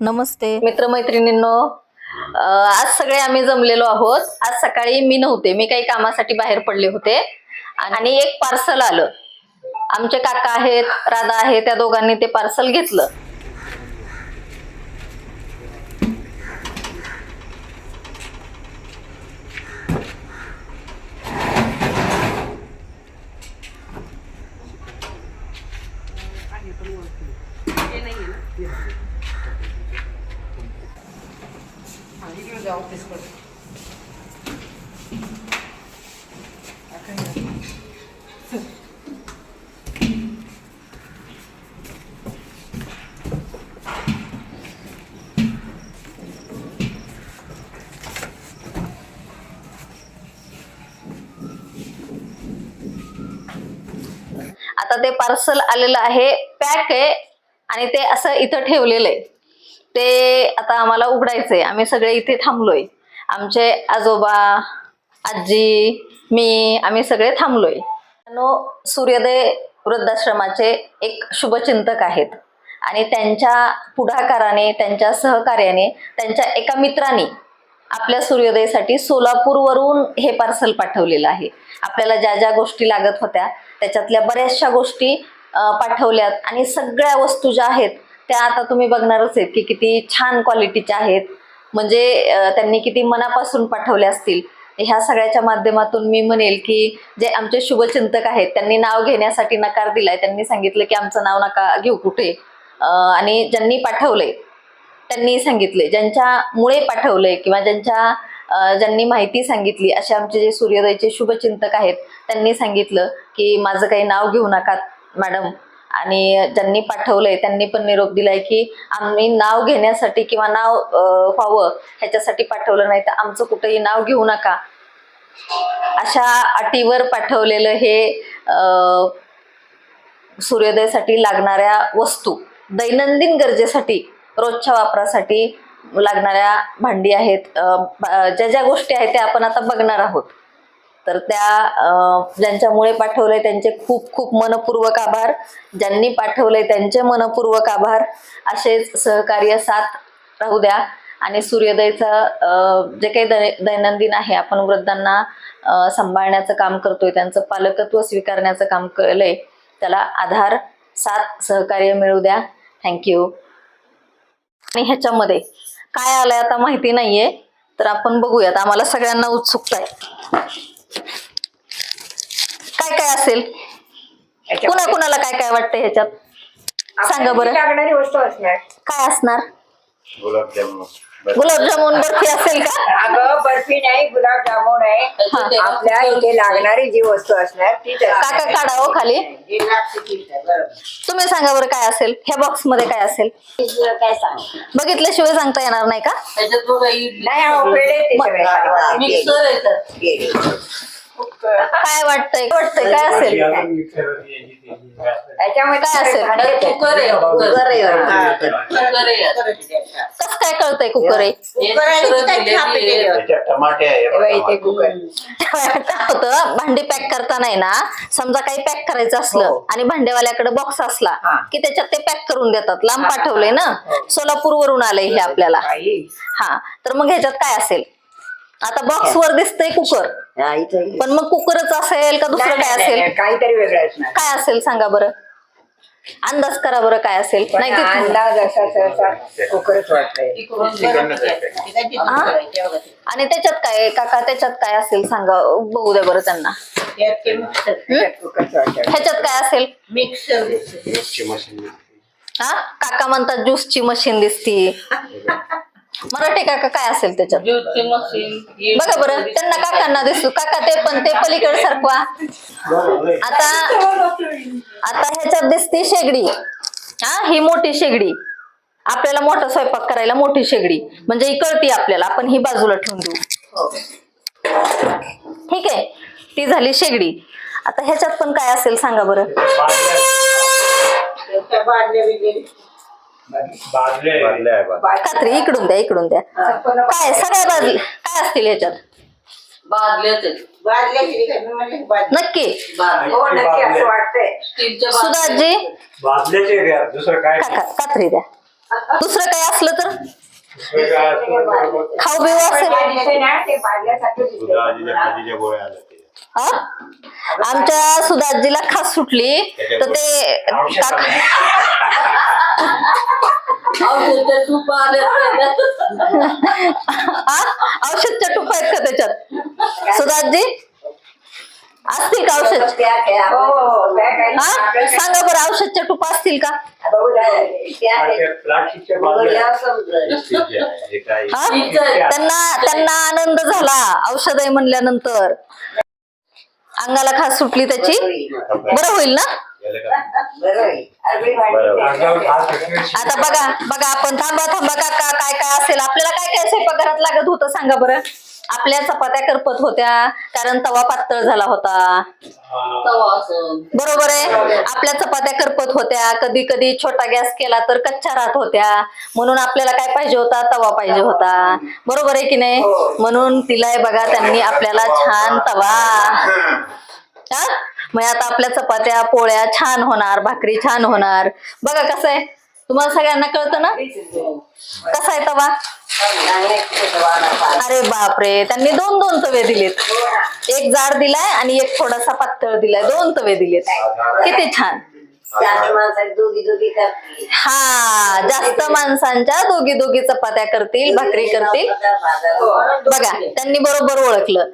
नमस्ते. मित्रमैत्रिणींनो आज सगळे आम्ही जमलेलो आहोत. आज सकाळी मी नव्हते मी काही कामासाठी बाहेर पडले होते. आणि एक पार्सल आलं. आमचे काका आहेत राधा आहे त्या दोघांनी ते पार्सल घेतलं. आता ते पार्सल आलेलं आहे पॅक आहे आणि ते असं इथं ठेवलेलं आहे. ते आता आम्हाला उघडायचंय. आम्ही सगळे इथे थांबलोय. आमचे आजोबा आजी मी आम्ही सगळे थांबलोय. सूर्योदय वृद्धाश्रमाचे एक शुभचिंतक आहेत. आणि त्यांच्या पुढाकाराने त्यांच्या सहकार्याने त्यांच्या एका मित्राने आपल्या सूर्योदयसाठी सोलापूरवरून हे पार्सल पाठवलेलं आहे. आपल्याला ज्या ज्या गोष्टी लागत होत्या त्याच्यातल्या बऱ्याचशा गोष्टी पाठवल्यात. आणि सगळ्या वस्तू ज्या आहेत त्या आता तुम्ही बघणारच आहेत की किती छान क्वालिटीच्या आहेत. म्हणजे त्यांनी किती मनापासून पाठवल्या असतील. ह्या सगळ्याच्या माध्यमातून मी म्हणेल की जे आमचे शुभचिंतक आहेत त्यांनी नाव घेण्यासाठी नकार दिलाय. त्यांनी सांगितलं की आमचं नाव नका घेऊ कुठे. आणि ज्यांनी पाठवलंय त्यांनी सांगितले ज्यांच्यामुळे पाठवलंय किंवा ज्यांच्या ज्यांनी माहिती सांगितली असे आमचे जे सूर्योदयचे शुभचिंतक आहेत त्यांनी सांगितलं की माझं काही नाव घेऊ नका मॅडम. आणि ज्यांनी पाठवलंय त्यांनी पण निरोप दिलाय की आम्ही नाव घेण्यासाठी किंवा नाव व्हावं ह्याच्यासाठी पाठवलं नाही. तर आमचं कुठेही नाव घेऊ नका. अशा अटीवर पाठवलेलं हे सूर्योदयासाठी लागणाऱ्या वस्तू दैनंदिन गरजेसाठी रोजच्या वापरासाठी लागणाऱ्या भांडी आहेत. ज्या ज्या गोष्टी आहेत त्या आपण आता बघणार आहोत. तर त्या ज्यांच्यामुळे पाठवलंय त्यांचे खूप खूप मनपूर्वक आभार. ज्यांनी पाठवलंय त्यांचे मनपूर्वक आभार. असेच सहकार्य साथ राहू द्या. आणि सूर्योदयचं जे काही दै दैनंदिन आहे आपण वृद्धांना सांभाळण्याचं काम करतोय त्यांचं पालकत्व स्वीकारण्याचं काम केलंय त्याला आधार साथ सहकार्य मिळू द्या. थँक्यू आणि ह्याच्यामध्ये काय आलंय आता माहिती नाहीये तर आपण बघूयात. आम्हाला सगळ्यांना उत्सुकता आहे. काय काय असेल? कुणा कुणाला काय काय वाटतं ह्याच्यात? सांगा बरं. लागणारी वस्तू असणार. काय असणार? गुलाबजामुन. गुलाबजामुन बर्फी असेल का? अगं बर्फी नाही गुलाबजामुन आहे. हा. आपल्या इथे लागणारी जी वस्तू असणार तीच काका काढा हो खाली. तुम्ही सांगा बरं काय असेल? ह्या बॉक्समध्ये काय असेल? काय सांग? बघितल्याशिवाय सांगता येणार नाही का? नाही काय वाटतंय? वाटतंय? काय असेल? त्याच्यामध्ये काय असेल? कुकर आहे, कुकर. कुकर आहे. कुकर आहे. यात. कस काय कळतंय कुकर आहे? हे टमाटे आहे होतं. भांडी पॅक करताना आहे ना समजा काही पॅक करायचं असलं हो. आणि भांडेवाल्याकडे बॉक्स असला. की त्याच्यात ते पॅक करून देतात. लांब पाठवलंय ना? हो. सोलापूर वरून आलंय हे आपल्याला. हा. तर मग ह्याच्यात काय असेल? आता बॉक्स वर दिसतंय कुकर. हा, पण मग कुकरच असेल का दुसरं काय असेल? काहीतरी वेगळं असणार. काय असेल सांगा बरं. अंदाज करा बरं काय असेल. नाही ते- अंदाज असा सहसा कुकरच वाटतंय? हा? आणि त्याच्यात काय काका त्याच्यात काय असेल सांगा बघू द्या बरं त्यांना. कुकरच वाटतंय ह्याच्यात काय असेल? मिक्सर हा? काका म्हणतात ज्यूसची मशीन दिसती. मराठी काका काय असेल त्याच्यात? मशीन बघा बरं त्यांना काकांना दिसतो काका ते पण ते पलीकडे सरकवा आता आता ह्याच्यात दिसती शेगडी. हा ही मोठी शेगडी. आपल्याला मोठा स्वयंपाक करायला मोठी शेगडी. म्हणजे ही कळती आपल्याला. आपण ही बाजूला ठेवून देऊ. ठीक आहे. ती झाली शेगडी. आता ह्याच्यात पण काय असेल सांगा बरं. बादल्या बिदल्या. बादल्या आहे बादल्या. कात्री इकडून द्या इकडून द्या. काय सगळ्या बाजू काय असतील ह्याच्यात बादल्याच काय? नक्की. बादल्या. हो स्टीलच्या बादल्या. सुधाजी? बादल्याचे घ्या दुसरं काय काका कात्री द्या. दुसरं काही असलं तर? वेगळं असतं तर खाऊ बिऊ असेल. गोळ्या आल्या हा? आमच्या सुधाजीला खास सुटली तर ते टाक- औषध तूप हा? औषधच्या टुपा आहेत का त्याच्यात? सुधाजी असतील का औषध? हो, सांगा बरं औषधच्या टुपा असतील का? त्यांना त्यांना आनंद झाला औषध आहे म्हणल्यानंतर. अंगाला खास सुटली त्याची. बरं होईल ना? आता बघा बघा आपण थांबा थांबा काका काय काय असेल? आपल्याला काय काय स्वयंपाकघरात लागत होतं सांगा बरं? आपल्या चपात्या करपत होत्या कारण तवा पातळ झाला होता. बरोबर आहे. आपल्या चपात्या करपत होत्या कधी कधी छोटा गॅस केला तर कच्च्या राहत होत्या. म्हणून आपल्याला काय पाहिजे होता? तवा पाहिजे होता. बरोबर आहे की नाही? म्हणून तिला बघा त्यांनी आपल्याला छान तवा. हा? मग आता आपल्या चपात्या पोळ्या छान होणार भाकरी छान होणार. बघा कसं आहे. तुम्हाला सगळ्यांना कळतं ना? कसा आहे तवा? अरे बापरे. त्यांनी दोन दोन तवे दिलेत. एक जाड दिलाय आणि एक थोडासा पातळ दिलाय. दोन तवे दिलेत. किती छान. हा जास्त माणसांच्या दोघी दोघी चपात्या करतील भाकरी करतील. बघा त्यांनी बरोबर ओळखलं.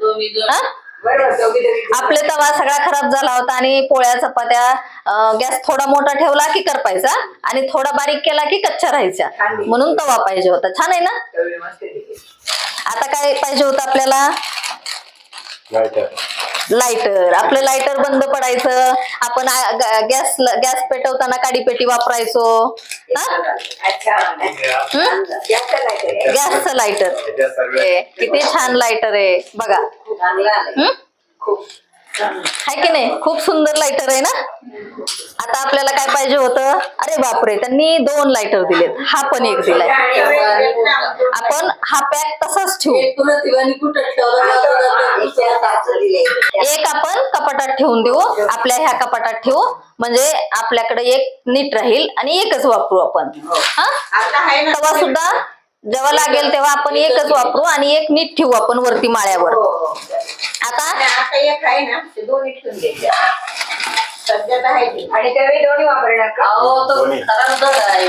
हा? आपले तवा सगळा खराब झाला होता आणि पोळ्या चपात्या गॅस थोडा मोठा ठेवला की करपायचा आणि थोडा बारीक केला की कच्च्या राहायच्या म्हणून तवा पाहिजे होता छान आहे ना. आता काय पाहिजे होतं आपल्याला. लायटर आपलं लायटर बंद पडायचं. आपण गॅस गॅस पेटवताना काडीपेटी वापरायचो. गॅसचं लायटर हे, किती छान लायटर आहे. बघा. हाय आहे की नाही? खूप सुंदर लायटर आहे ना? आता आपल्याला काय पाहिजे होतं? अरे बापरे त्यांनी दोन लायटर दिलेत. हा पण एक दिलाय. आपण हा पॅक तसाच ठेवू. एक आपण कपाटात ठेवून देऊ. आपल्या ह्या कपाटात ठेवू. म्हणजे आपल्याकडे एक नीट राहील आणि एकच वापरू आपण. हा? सुद्धा जेव्हा लागेल तेव्हा आपण एकच वापरू आणि एक नीट ठेवू आपण वरती माळ्यावर. आता आणि आता एक आहे ना ते दोन्ही ठेवून द्यायचे सध्या तर आहे ते. आणि त्यावेळी दोन्ही वापरणार का अहो तो दोन्ही. खराब जड आहे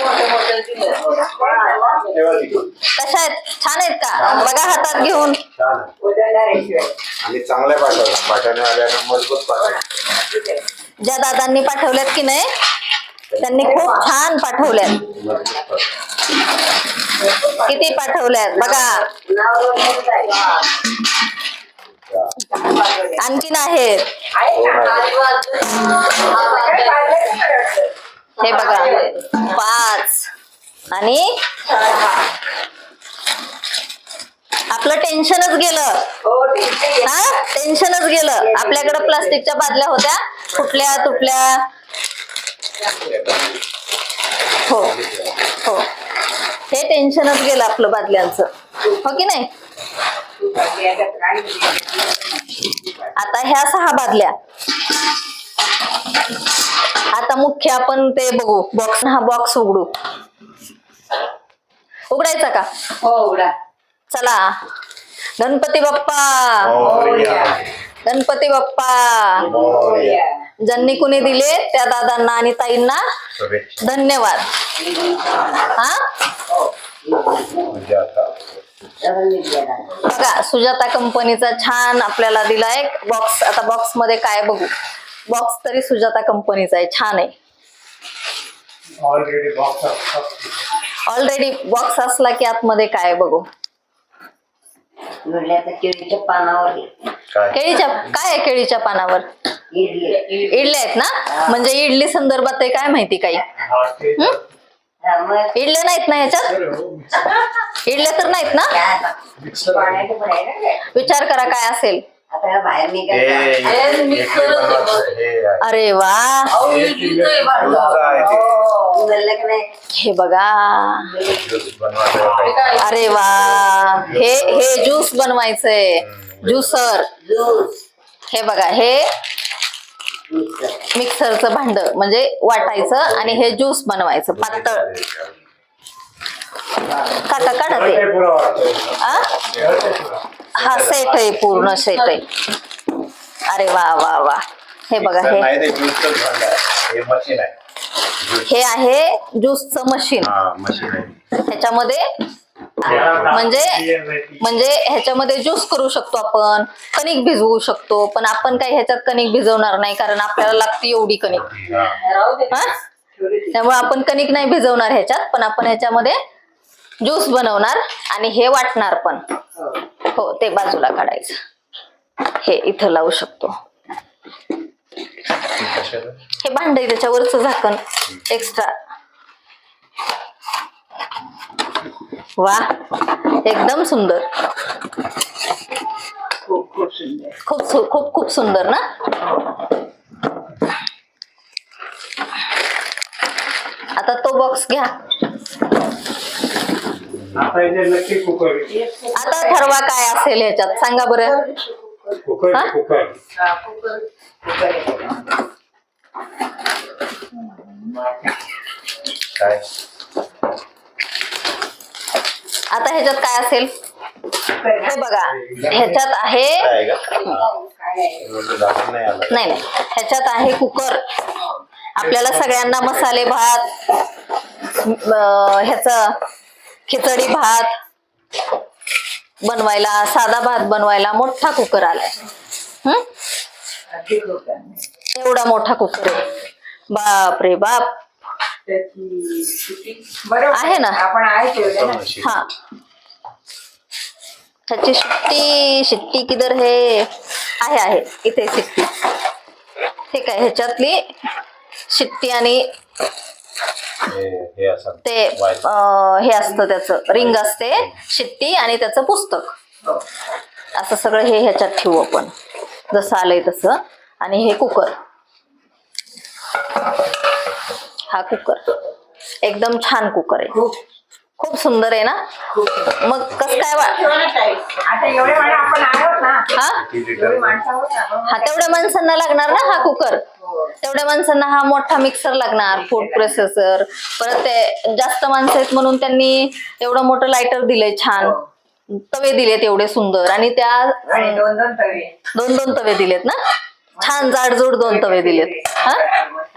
मोठे मोठे दिले तेव्हा तिकडून. कशा आहेत छान आहेत का बघा हातात घेऊन छान आहे. उजळणार आहे शिवाय. आणि चांगल्या पाठवला पाठवणे आल्यानं मजबूत पाठवला ज्या दादांनी पाठवल्यात की नाही त्यांनी खूप छान पाठवल्यात मजबूत पाठवला. किती पाठवल्यात बघा नाव नोंद आहे. आणखीन आहेत आहे. हे बघा. पाच. आणि आपलं टेन्शनच गेलं. हा? टेन्शनच गेलं. आपल्याकडे प्लास्टिकच्या बादल्या होत्या. फुटल्या तुटल्या. हो. हो. हे टेन्शनच गेलं आपलं बादल्यांचं. हो की नाही? आता ह्या सहा बादल्या. आता मुख्य आपण ते बघू. बॉक्स हा बॉक्स उघडू. उघडायचा का? हो उडा चला. गणपती बाप्पा. गणपती बाप्पा. ज्यांनी कुणी दिले त्या दादांना आणि ताईंना धन्यवाद. हा? म्हणजे बघा सुजाता कंपनीचा छान आपल्याला दिलाय. बॉक्स आता बॉक्समध्ये काय बघू? बॉक्स तरी सुजाता कंपनीचा आहे छान आहे. ऑलरेडी बॉक्स ऑलरेडी बॉक्स असला की आतमध्ये काय बघू? केळीच्या पानावर काय? केळीच्या काय आहे केळीच्या पानावर? इडली. इडल्या आहेत ना? म्हणजे इडली संदर्भात काय माहिती काही? इडल्या नाहीत ना ह्याच्यात इडल्या तर नाहीत ना. विचार करा काय असेल. हे हे. हे. अरे वा? हो, हे बघा. हे? अरे वा. हे हे ज्यूस बनवायचंय. ज्युसर. ज्यूस. हे बघा हे मिक्सरचं भांड म्हणजे वाटायचं आणि हे ज्यूस बनवायचं पातळ. काका काढा ते? हा सेट आहे पूर्ण सेट आहे अरे वा वा वा. हे बघा हे. हे मशीन आहे. ज्यूसचं मशीन. ह्याच्यामध्ये म्हणजे म्हणजे ह्याच्यामध्ये ज्यूस करू शकतो आपण कणिक भिजवू शकतो पण आपण काही ह्याच्यात कणिक भिजवणार नाही कारण आपल्याला लागते एवढी कणिक. त्यामुळे आपण कणिक नाही भिजवणार ह्याच्यात पण आपण ह्याच्यामध्ये ज्यूस बनवणार आणि हे वाटणार पण. हो ते बाजूला काढायचं. हे इथं लावू शकतो? हे भांड त्याच्यावरचं झाकण एक्स्ट्रा वा एकदम सुंदर. खूप खूप सुंदर खूप सुंदर ना? आता तो बॉक्स घ्या. आता इथे नक्की कुकर आता ठरवा काय असेल ह्याच्यात सांगा बरं. कुकर? कुकर कुकर कुकर आहे. काय? आता ह्याच्यात काय असेल? हे बघा. ह्याच्यात आहे नाही नाही. ह्याच्यात आहे कुकर. आपल्याला सगळ्यांना मसाले भात ह्याच खिचडी भात बनवायला साधा भात बनवायला मोठा कुकर आलाय. हम्म एवढा मोठा कुकर आहे. बाप रे बाप. त्याची शिट्टी- बरोबर आहे ना? आपण आहे ना. हा. ह्याची शिट्टी शिट्टी किधर हे? आहे आहे. इथे शिट्टी. ठीक आहे ह्याच्यातली शिट्टी आणि हे हे असं. ते अं, हे असतं त्याचं. रिंग असते शिट्टी आणि त्याचं पुस्तक. हो. असं सगळं हे ह्याच्यात ठेवू आपण. जसं आलंय तसं. आणि हे कुकर. हा कुकर एकदम छान कुकर आहे. खूप. सुंदर आहे ना? मग कस काय हा? तेवढ्या माणसांना लागणार ना हा कुकर. तेवढ्या माणसांना हा मोठा मिक्सर लागणार फूड प्रोसेसर परत ते जास्त माणसं आहेत म्हणून त्यांनी एवढं मोठं लायटर दिलंय छान. तवे दिलेत एवढे सुंदर. आणि त्या आणि दोन दोन तवे. दोन दोन तवे दिलेत ना? छान जाडजूड दोन तवे दिलेत. हा?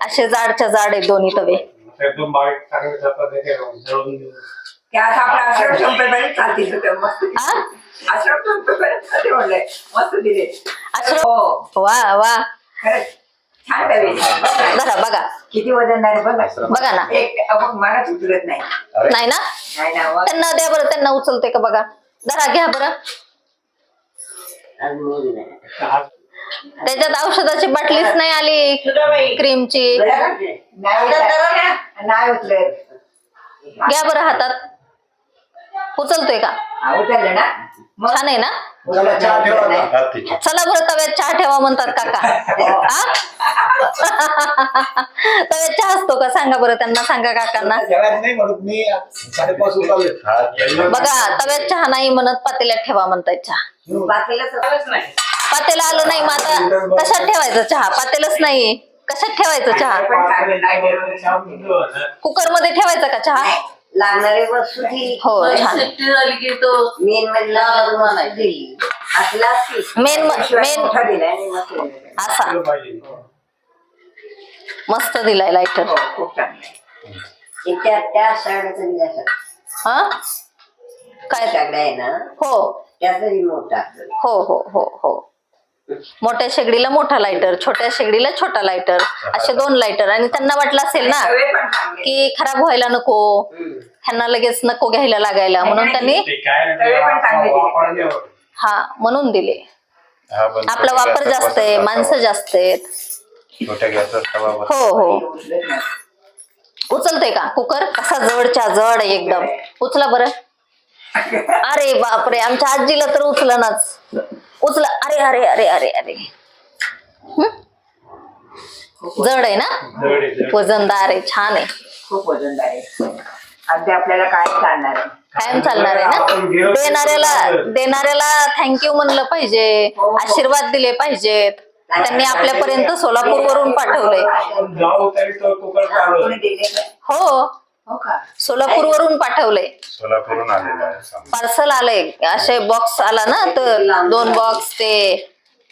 असे जाडच्या जाड आहेत दोन्ही तवे. एकदम बारीक चांगले जातात ते काय जळून त्यात आपला आश्रम संपेपर्यंत चालतील होतं मस्त हा आश्रम संपेपर्यंत चालते म्हणलंय मस्त दिले. आश्रम? हो. वा वा. खरंच छान तवे बघा बघा. किती आहे बघा. बघा ना. एक मग मला सुचलत नाही. ना? नाही ना मग त्यांना द्या बरं त्यांना उचलते का बघा. जरा घ्या बरं. त्याच्यात औषधाची बाटलीच नाही आली. क्रीमची. घ्या बरं हातात. उचलतोय का? छान आहे ना? चला बरं तव्यात चहा ठेवा म्हणतात काका. तव्यात चहा असतो का? सांगा बरं त्यांना सांगा काकांना. बघा तव्यात चहा नाही म्हणत पातेल्यात ठेवा म्हणताय चहा. पातेला आलं नाही मग आता कशात ठेवायचं चहा? पातेलच नाही कशात ठेवायचं चहा? कुकरमध्ये ठेवायचा का चहा? लागणारे वस्तू ती हो छान. मेन दिली असला Main म- main- मोठा दिलाय आणि मस्त दिलाय. असा. मस्त दिलाय लायटर हो, खूप चांगला त्या हा? काय सगळ्या आहे ना हो. मोठा असेल. हो हो हो हो. मोठ्या शेगडीला मोठा लायटर छोट्या शेगडीला छोटा लायटर असे दोन लायटर आणि त्यांना वाटलं असेल ना. की खराब व्हायला नको. ह्यांना लगेच नको घ्यायला लागायला. म्हणून त्यांनी. हा म्हणून दिले. आपला वापर जास्त आहे माणसं. जास्त आहेत. हो हो. उचलत का? कुकर? कसा जवळच्या जवळ आहे एकदम. उचला बरं. अरे बापरे आमच्या आजीला तर उचलनाच. उचला अरे अरे अरे अरे अरे. हं? जड आहे ना? जड आहे, जड. वजनदार आहे छान आहे. खूप वजनदार आहे. आपल्याला काय चालणार आहे? कायम चालणार आहे ना? देणाऱ्याला देणाऱ्याला थँक्यू म्हणलं पाहिजे आशीर्वाद दिले पाहिजेत. त्यांनी आपल्यापर्यंत पाठवलंय. कोणी दिले का? हो. हो का? सोलापूरवरून पाठवलंय. सोलापूरहून आलेला आहे सामान. पार्सल आलंय. असे बॉक्स आला ना तर दोन बॉक्स ते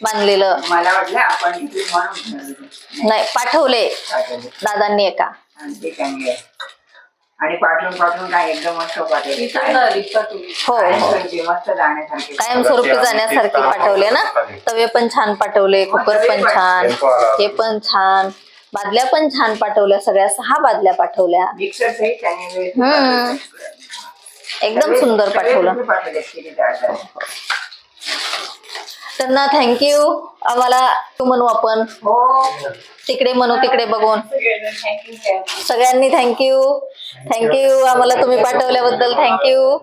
बांधलेलं. मला वाटलं आपण इथे म्हणून ठेवलं. नाही पाठवले. दादांनी एका. आणि ते चांगले आहे. आणि पाठवून पाठवून काय एकदम मस्त पाठवले. हो हो. कायमस्वरूपी मस्त जाण्यासारखे. कायमस्वरूपी जाण्यासारखे पाठवले ना? तवे पण छान पाठवले कुकर पण छान हे पण छान. बादल्या पण छान पाठवल्या सगळ्या सहा बादल्या पाठवल्या. हम्म. एकदम सुंदर पाठवलं. त्यांना थँक्यू आम्हाला म्हणू आपण. हो. तिकडे म्हणू तिकडे बघून. सगळ्यांनी थँक्यू थँक्यू आम्हाला तुम्ही पाठवल्याबद्दल थँक्यू